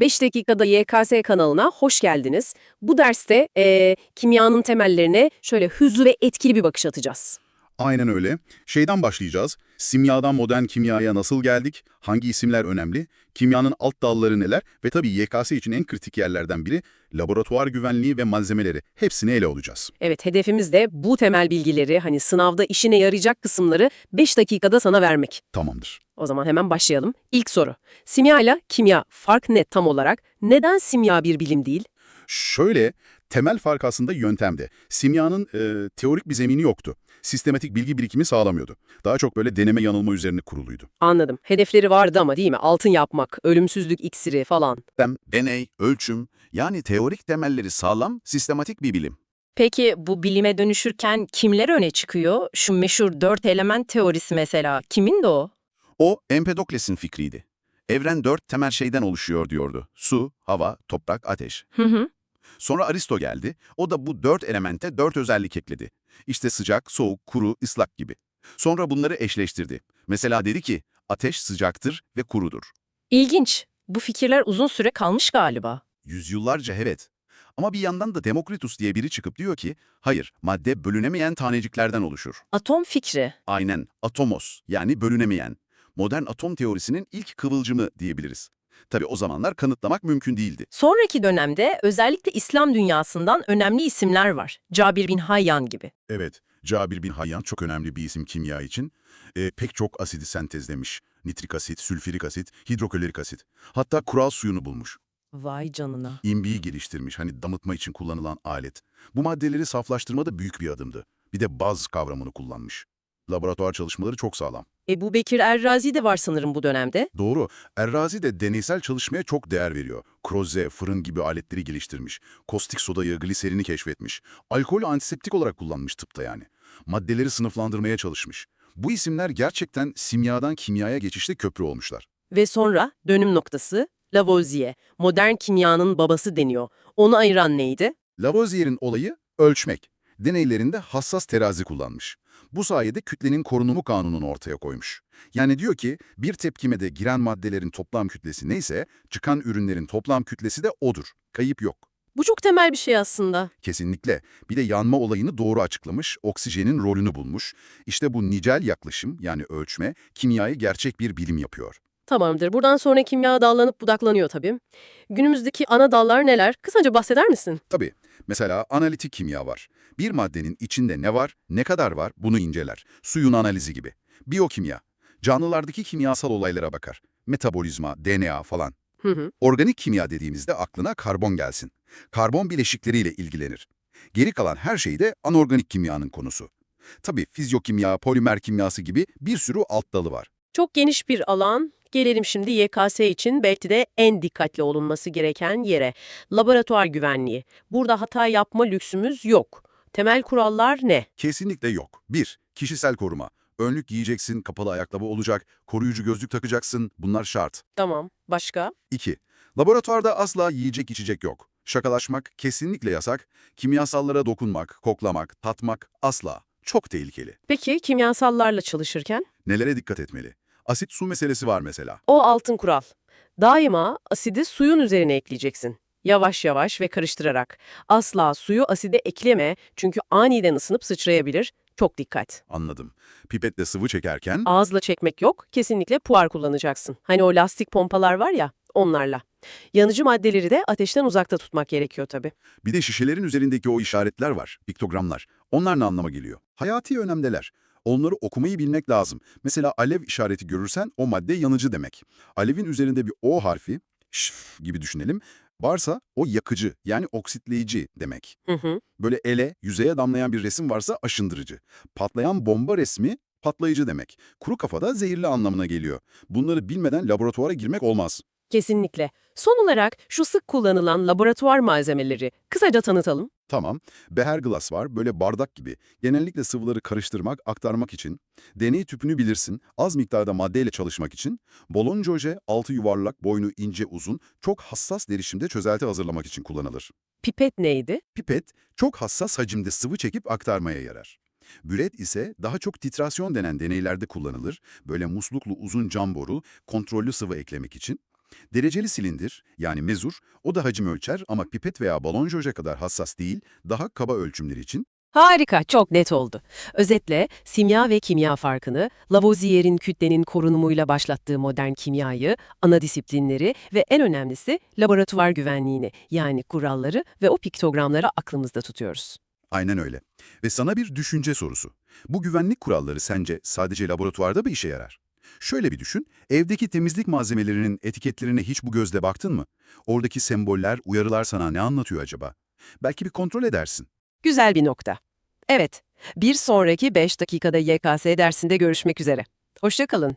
5 dakikada YKS kanalına hoş geldiniz. Bu derste eee, kimyanın temellerine şöyle hızlı ve etkili bir bakış atacağız. Aynen öyle. Şeyden başlayacağız. Simyadan modern kimyaya nasıl geldik? Hangi isimler önemli? Kimyanın alt dalları neler? Ve tabii YKS için en kritik yerlerden biri laboratuvar güvenliği ve malzemeleri. Hepsini ele alacağız. Evet hedefimiz de bu temel bilgileri hani sınavda işine yarayacak kısımları 5 dakikada sana vermek. Tamamdır. O zaman hemen başlayalım. İlk soru. Simya ile kimya fark ne tam olarak? Neden simya bir bilim değil? Şöyle, temel fark aslında yöntemde. Simyanın e, teorik bir zemini yoktu. Sistematik bilgi birikimi sağlamıyordu. Daha çok böyle deneme yanılma üzerine kuruluydu. Anladım. Hedefleri vardı ama değil mi? Altın yapmak, ölümsüzlük iksiri falan. Ben Deney, ölçüm, yani teorik temelleri sağlam, sistematik bir bilim. Peki bu bilime dönüşürken kimler öne çıkıyor? Şu meşhur dört element teorisi mesela. Kimin de o? O, Empedokles'in fikriydi. Evren dört temel şeyden oluşuyor diyordu. Su, hava, toprak, ateş. Hı hı. Sonra Aristo geldi. O da bu dört elemente dört özellik ekledi. İşte sıcak, soğuk, kuru, ıslak gibi. Sonra bunları eşleştirdi. Mesela dedi ki, ateş sıcaktır ve kurudur. İlginç. Bu fikirler uzun süre kalmış galiba. Yüzyıllarca evet. Ama bir yandan da Demokritus diye biri çıkıp diyor ki, hayır, madde bölünemeyen taneciklerden oluşur. Atom fikri. Aynen, atomos yani bölünemeyen. Modern atom teorisinin ilk kıvılcımı diyebiliriz. Tabi o zamanlar kanıtlamak mümkün değildi. Sonraki dönemde özellikle İslam dünyasından önemli isimler var. Cabir bin Hayyan gibi. Evet, Cabir bin Hayyan çok önemli bir isim kimya için. E, pek çok asidi sentezlemiş. Nitrik asit, sülfürik asit, hidroklorik asit. Hatta kural suyunu bulmuş. Vay canına. İmbiyi geliştirmiş, hani damıtma için kullanılan alet. Bu maddeleri saflaştırmada büyük bir adımdı. Bir de baz kavramını kullanmış. Laboratuvar çalışmaları çok sağlam. Ebu Bekir Errazi de var sanırım bu dönemde. Doğru, Errazi de deneysel çalışmaya çok değer veriyor. Kroze, fırın gibi aletleri geliştirmiş. Kostik sodayı, gliserini keşfetmiş. Alkolü antiseptik olarak kullanmış tıpta yani. Maddeleri sınıflandırmaya çalışmış. Bu isimler gerçekten simyadan kimyaya geçişte köprü olmuşlar. Ve sonra dönüm noktası Lavoisier. Modern kimyanın babası deniyor. Onu ayıran neydi? Lavoisier'in olayı ölçmek. Deneylerinde hassas terazi kullanmış. Bu sayede kütlenin korunumu kanununu ortaya koymuş. Yani diyor ki bir tepkimede giren maddelerin toplam kütlesi neyse çıkan ürünlerin toplam kütlesi de odur. Kayıp yok. Bu çok temel bir şey aslında. Kesinlikle. Bir de yanma olayını doğru açıklamış, oksijenin rolünü bulmuş. İşte bu nicel yaklaşım yani ölçme kimyayı gerçek bir bilim yapıyor. Tamamdır. Buradan sonra kimya dallanıp budaklanıyor tabii. Günümüzdeki ana dallar neler? Kısaca bahseder misin? Tabii. Mesela analitik kimya var. Bir maddenin içinde ne var, ne kadar var bunu inceler. Suyun analizi gibi. Biyokimya. Canlılardaki kimyasal olaylara bakar. Metabolizma, DNA falan. Hı hı. Organik kimya dediğimizde aklına karbon gelsin. Karbon bileşikleriyle ilgilenir. Geri kalan her şey de anorganik kimyanın konusu. Tabii fizyokimya, polimer kimyası gibi bir sürü alt dalı var. Çok geniş bir alan. Gelelim şimdi YKS için belki de en dikkatli olunması gereken yere. Laboratuvar güvenliği. Burada hata yapma lüksümüz yok. Temel kurallar ne? Kesinlikle yok. 1. Kişisel koruma. Önlük giyeceksin, kapalı ayakkabı olacak, koruyucu gözlük takacaksın. Bunlar şart. Tamam. Başka? 2. Laboratuvarda asla yiyecek içecek yok. Şakalaşmak kesinlikle yasak. Kimyasallara dokunmak, koklamak, tatmak asla. Çok tehlikeli. Peki kimyasallarla çalışırken? Nelere dikkat etmeli? Asit su meselesi var mesela. O altın kural. Daima asidi suyun üzerine ekleyeceksin. Yavaş yavaş ve karıştırarak. Asla suyu aside ekleme çünkü aniden ısınıp sıçrayabilir. Çok dikkat. Anladım. Pipetle sıvı çekerken Ağızla çekmek yok, kesinlikle puar kullanacaksın. Hani o lastik pompalar var ya, onlarla. Yanıcı maddeleri de ateşten uzakta tutmak gerekiyor tabii. bir de şişelerin üzerindeki o işaretler var, piktogramlar. Onlar ne anlama geliyor? Hayati önemdeler. Onları okumayı bilmek lazım. Mesela alev işareti görürsen o madde yanıcı demek. Alevin üzerinde bir O harfi, şf gibi düşünelim, varsa o yakıcı yani oksitleyici demek. Hı hı. Böyle ele, yüzeye damlayan bir resim varsa aşındırıcı. Patlayan bomba resmi patlayıcı demek. Kuru kafada zehirli anlamına geliyor. Bunları bilmeden laboratuvara girmek olmaz. Kesinlikle. Son olarak şu sık kullanılan laboratuvar malzemeleri kısaca tanıtalım. Tamam, beher glass var, böyle bardak gibi. Genellikle sıvıları karıştırmak, aktarmak için. Deney tüpünü bilirsin, az miktarda maddeyle çalışmak için. Bolonca oje, altı yuvarlak, boynu ince uzun, çok hassas derişimde çözelti hazırlamak için kullanılır. Pipet neydi? Pipet, çok hassas hacimde sıvı çekip aktarmaya yarar. Büret ise daha çok titrasyon denen deneylerde kullanılır. Böyle musluklu uzun cam boru, kontrollü sıvı eklemek için. Dereceli silindir, yani mezur, o da hacim ölçer ama pipet veya balon joja kadar hassas değil, daha kaba ölçümler için. Harika, çok net oldu. Özetle simya ve kimya farkını, Lavoisier'in kütlenin korunumuyla başlattığı modern kimyayı, ana disiplinleri ve en önemlisi laboratuvar güvenliğini yani kuralları ve o piktogramları aklımızda tutuyoruz. Aynen öyle. Ve sana bir düşünce sorusu. Bu güvenlik kuralları sence sadece laboratuvarda mı işe yarar? Şöyle bir düşün, evdeki temizlik malzemelerinin etiketlerine hiç bu gözle baktın mı? Oradaki semboller, uyarılar sana ne anlatıyor acaba? Belki bir kontrol edersin. Güzel bir nokta. Evet, bir sonraki 5 dakikada YKS dersinde görüşmek üzere. Hoşça kalın.